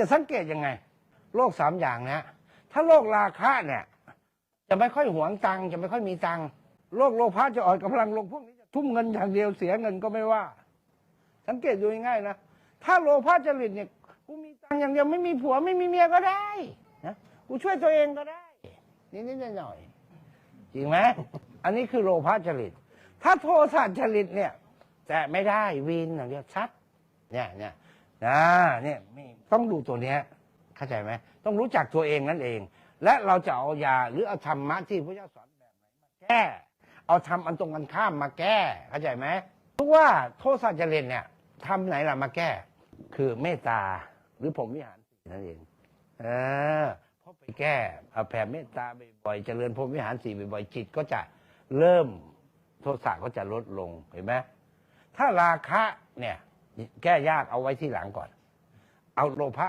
จะสังเกตยังไง โรคสามอย่างนะ ถ้าโรคราคะเนี่ย จะไม่ค่อยหวงตังค์จะไม่ค่อยมีตังค์โรคโลภะจะอ่อนกำลังลงพวกนี้จะทุ่มเงินอย่างเดียวเสียเงินก็ไม่ว่า สังเกตดูง่ายๆนะถ้าโลภะจริตเนี่ยกูมีตังค์อย่างเดียวไม่มีผัวไม่มีเมียก็ได้นะกูช่วยตัวเองก็ได้นิดๆหน่อยๆจริงไหมอันนี้คือโลภะจริต ถ้าโทสะจริตเนี่ย แต่ไม่ได้วีนอย่างเดียวชัดเนี่ยเนี่ย นะเนี่ยมีต้องดูตัวเนี้ยเข้าใจไหมต้องรู้จักตัวเองนั่นเอง และเราจะเอายาหรือเอาธรรมะที่พระเจ้าสอนแบบไหนมาแก้ เอาทำอันตรงกันข้ามมาแก้เข้าใจไหมเพราะว่าโทษสัจเรนเนี่ยทำไหนล่ะมาแก้ คือเมตตาหรือผมวิหารสีนั่นเองเออพอไปแก้เอาแผ่เมตตาบ่อยๆเจริญพรหมวิหารสี่บ่อยๆจิตก็จะเริ่มโทษะก็จะลดลงเห็นไหมถ้าราคะเนี่ย แก้ยากเอาไว้ที่หลังก่อน เอาโลภะ